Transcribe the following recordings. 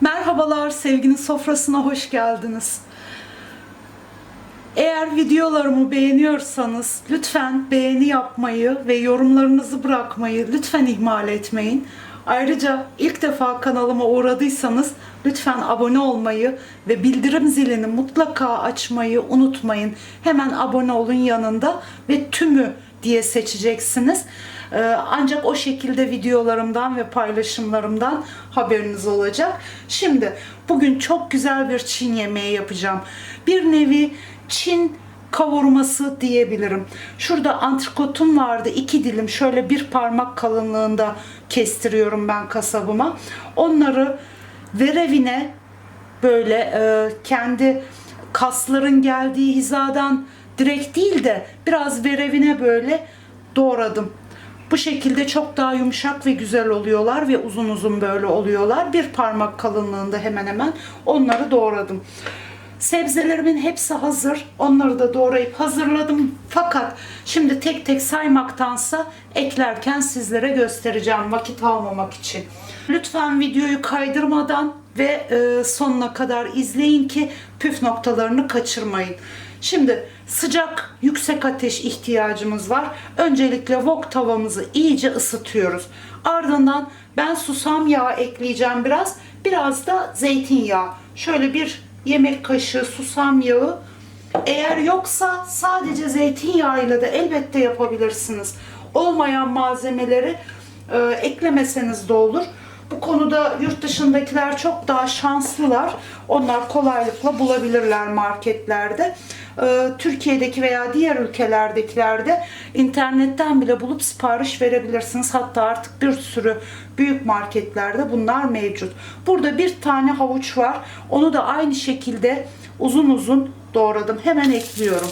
Merhabalar, sevginin sofrasına hoş geldiniz. Eğer videolarımı beğeniyorsanız lütfen beğeni yapmayı ve yorumlarınızı bırakmayı lütfen ihmal etmeyin. Ayrıca ilk defa kanalıma uğradıysanız lütfen abone olmayı ve bildirim zilini mutlaka açmayı unutmayın. Hemen abone olun yanında ve tümü diye seçeceksiniz. Ee, Ancak o şekilde videolarımdan ve paylaşımlarımdan haberiniz olacak. Şimdi bugün çok güzel bir Çin yemeği yapacağım. Bir nevi Çin kavurması diyebilirim. Şurada antrikotum vardı. iki dilim şöyle bir parmak kalınlığında kestiriyorum ben kasabıma. Onları verevine böyle e, kendi kasların geldiği hizadan direkt değil de biraz verevine böyle doğradım. Bu şekilde çok daha yumuşak ve güzel oluyorlar ve uzun uzun böyle oluyorlar. Bir parmak kalınlığında hemen hemen onları doğradım. Sebzelerimin hepsi hazır. Onları da doğrayıp hazırladım. Fakat şimdi tek tek saymaktansa eklerken sizlere göstereceğim vakit almamak için. Lütfen videoyu kaydırmadan ve e, sonuna kadar izleyin ki püf noktalarını kaçırmayın. Şimdi sıcak yüksek ateş ihtiyacımız var. Öncelikle wok tavamızı iyice ısıtıyoruz. Ardından ben susam yağı ekleyeceğim biraz. Biraz da zeytinyağı. Şöyle bir yemek kaşığı susam yağı. Eğer yoksa sadece zeytinyağıyla da elbette yapabilirsiniz. Olmayan malzemeleri e, eklemeseniz de olur. Bu konuda yurt dışındakiler çok daha şanslılar. Onlar kolaylıkla bulabilirler marketlerde. Ee, Türkiye'deki veya diğer ülkelerdekilerde internetten bile bulup sipariş verebilirsiniz. Hatta artık bir sürü büyük marketlerde bunlar mevcut. Burada bir tane havuç var. Onu da aynı şekilde uzun uzun doğradım. Hemen ekliyorum.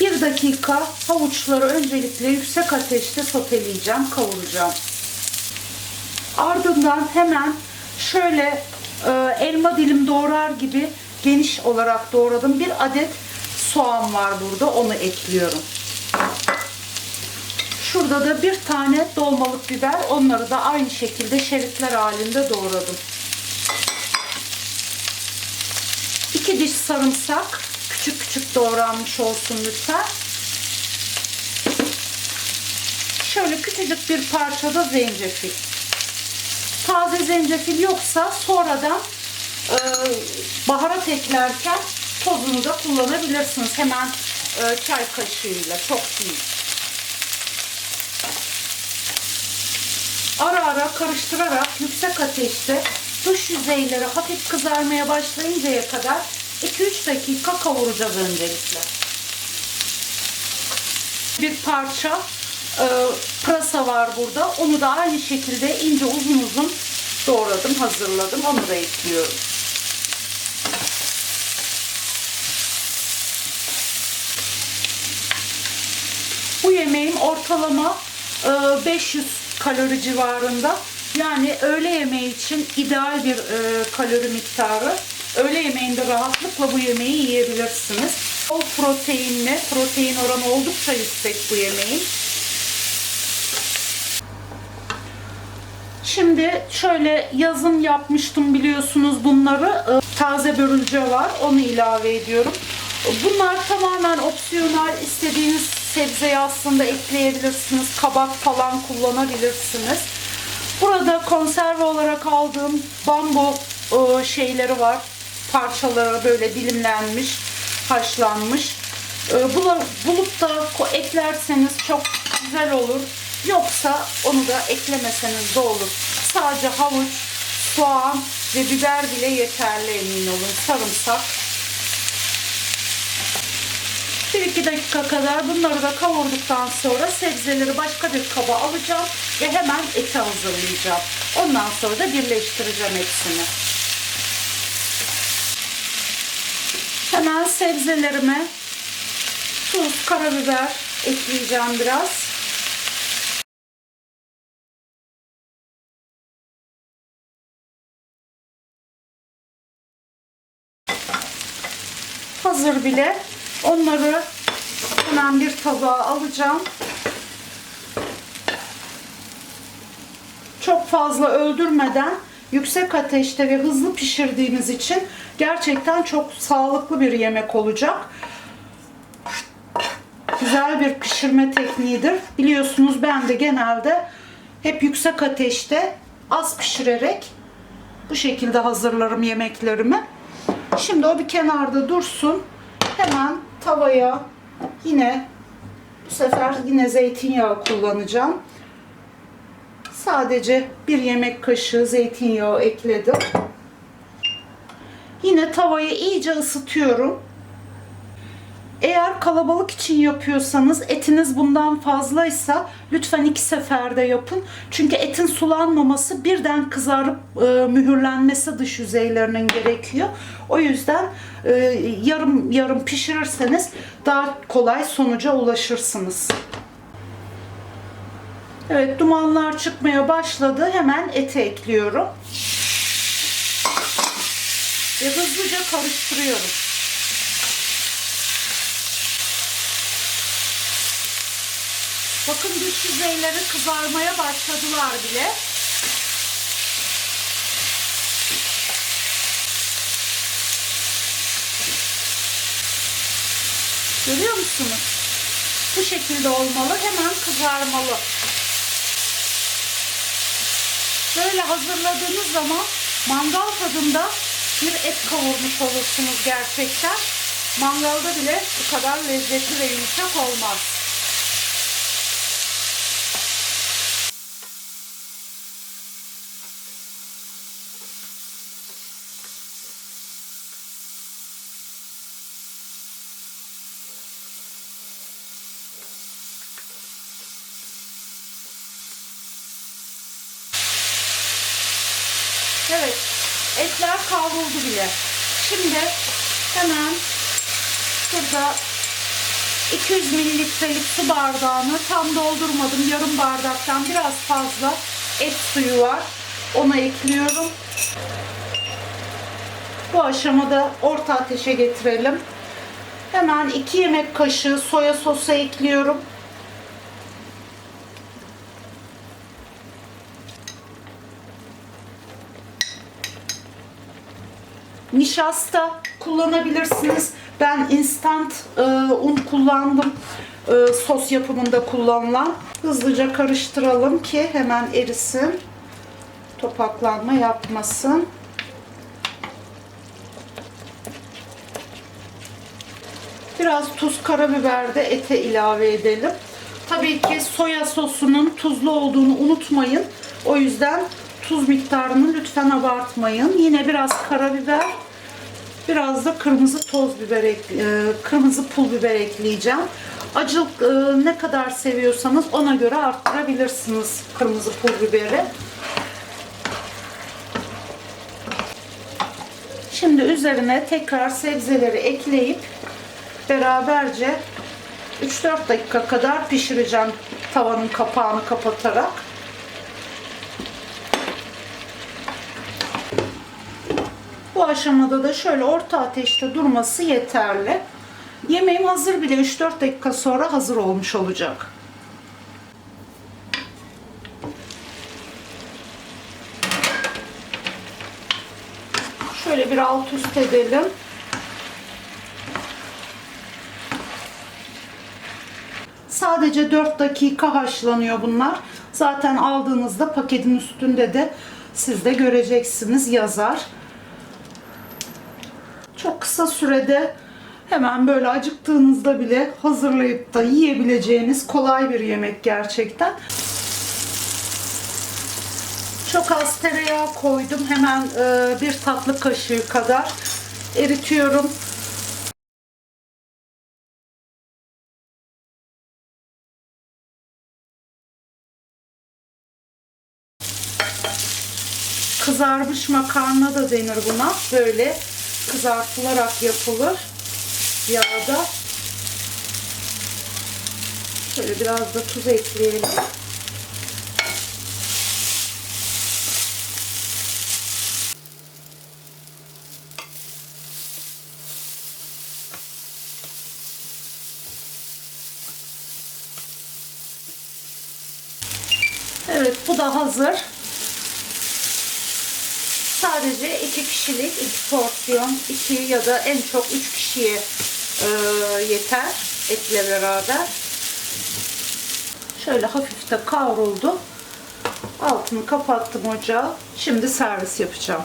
Bir dakika havuçları öncelikle yüksek ateşte soteleyeceğim, kavuracağım. Ardından hemen şöyle elma dilim doğrar gibi geniş olarak doğradım. Bir adet soğan var burada, onu ekliyorum. Şurada da bir tane dolmalık biber, onları da aynı şekilde şeritler halinde doğradım. İki diş sarımsak, küçük küçük doğranmış olsun lütfen. Şöyle küçücük bir parça da zencefil. Taze zencefil yoksa sonradan e, baharat eklerken tozunu da kullanabilirsiniz. Hemen e, çay kaşığıyla çok değil. Ara ara karıştırarak yüksek ateşte dış yüzeyleri hafif kızarmaya başlayıncaya kadar 2-3 dakika kavuracağız öncelikle. Bir parça e, pırasa var burada. Onu da aynı şekilde ince uzun uzun doğradım, hazırladım. Onu da ekliyorum. Bu yemeğim ortalama e, 500 kalori civarında. Yani öğle yemeği için ideal bir e, kalori miktarı. Öğle yemeğinde rahatlıkla bu yemeği yiyebilirsiniz. O proteinli, protein oranı oldukça yüksek bu yemeğin. Şimdi şöyle yazın yapmıştım biliyorsunuz bunları. Ee, Taze börülce var. Onu ilave ediyorum. Bunlar tamamen opsiyonel. İstediğiniz sebzeyi aslında ekleyebilirsiniz. Kabak falan kullanabilirsiniz. Burada konserve olarak aldığım bambu e, şeyleri var. Parçaları böyle dilimlenmiş, haşlanmış. E, Bulup da eklerseniz çok güzel olur. Yoksa onu da eklemeseniz de olur. Sadece havuç, soğan ve biber bile yeterli emin olun. Sarımsak. 1-2 dakika kadar bunları da kavurduktan sonra sebzeleri başka bir kaba alacağım ve hemen eti hazırlayacağım. Ondan sonra da birleştireceğim hepsini. Hemen sebzelerime tuz, karabiber ekleyeceğim biraz. Hazır bile. Onları hemen bir tabağa alacağım. çok fazla öldürmeden yüksek ateşte ve hızlı pişirdiğimiz için gerçekten çok sağlıklı bir yemek olacak. Güzel bir pişirme tekniğidir. Biliyorsunuz ben de genelde hep yüksek ateşte az pişirerek bu şekilde hazırlarım yemeklerimi. Şimdi o bir kenarda dursun. Hemen tavaya yine bu sefer yine zeytinyağı kullanacağım. Sadece bir yemek kaşığı zeytinyağı ekledim. Yine tavayı iyice ısıtıyorum. Eğer kalabalık için yapıyorsanız etiniz bundan fazlaysa lütfen iki seferde yapın. Çünkü etin sulanmaması birden kızarıp e, mühürlenmesi dış yüzeylerinin gerekiyor. O yüzden e, yarım yarım pişirirseniz daha kolay sonuca ulaşırsınız. Evet dumanlar çıkmaya başladı. Hemen eti ekliyorum. Ve hızlıca karıştırıyorum. Bakın dış yüzeyleri kızarmaya başladılar bile. Görüyor musunuz? Bu şekilde olmalı. Hemen kızarmalı. Böyle hazırladığınız zaman mangal tadında bir et kavurmuş olursunuz gerçekten. Mangalda bile bu kadar lezzetli ve yumuşak olmaz. Evet, etler kavruldu bile. Şimdi hemen burada 200 mililitrelik su bardağını tam doldurmadım. Yarım bardaktan biraz fazla et suyu var. Onu ekliyorum. Bu aşamada orta ateşe getirelim. Hemen 2 yemek kaşığı soya sosu ekliyorum. Nişasta kullanabilirsiniz. Ben instant e, un kullandım. E, sos yapımında kullanılan. Hızlıca karıştıralım ki hemen erisin. Topaklanma yapmasın. Biraz tuz, karabiber de ete ilave edelim. Tabii ki soya sosunun tuzlu olduğunu unutmayın. O yüzden tuz miktarını lütfen abartmayın. Yine biraz karabiber, biraz da kırmızı toz biber, e, kırmızı pul biber ekleyeceğim. Acılık e, ne kadar seviyorsanız ona göre arttırabilirsiniz kırmızı pul biberi. Şimdi üzerine tekrar sebzeleri ekleyip beraberce 3-4 dakika kadar pişireceğim tavanın kapağını kapatarak. Aşamada da şöyle orta ateşte durması yeterli. Yemeğim hazır bile 3-4 dakika sonra hazır olmuş olacak. Şöyle bir alt üst edelim. Sadece 4 dakika haşlanıyor bunlar. Zaten aldığınızda paketin üstünde de siz de göreceksiniz yazar. Kısa sürede hemen böyle acıktığınızda bile hazırlayıp da yiyebileceğiniz kolay bir yemek gerçekten. Çok az tereyağı koydum. Hemen e, bir tatlı kaşığı kadar eritiyorum. Kızarmış makarna da denir buna. Böyle kızartılarak yapılır yağda. Şöyle biraz da tuz ekleyelim. Evet bu da hazır. Sadece iki kişilik, iki porsiyon, iki ya da en çok üç kişiye e, yeter etle beraber. Şöyle hafif de kavruldu. Altını kapattım ocağa. Şimdi servis yapacağım.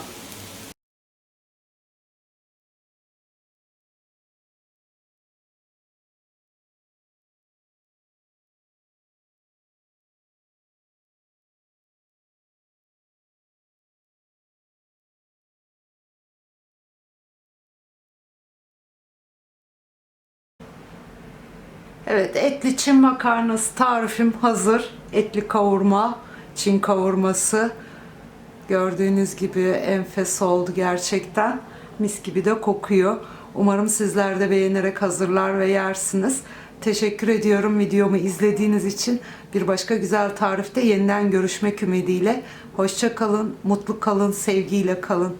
Evet, etli Çin makarnası tarifim hazır. Etli kavurma, Çin kavurması. Gördüğünüz gibi enfes oldu gerçekten. Mis gibi de kokuyor. Umarım sizler de beğenerek hazırlar ve yersiniz. Teşekkür ediyorum videomu izlediğiniz için. Bir başka güzel tarifte yeniden görüşmek ümidiyle. Hoşça kalın, mutlu kalın, sevgiyle kalın.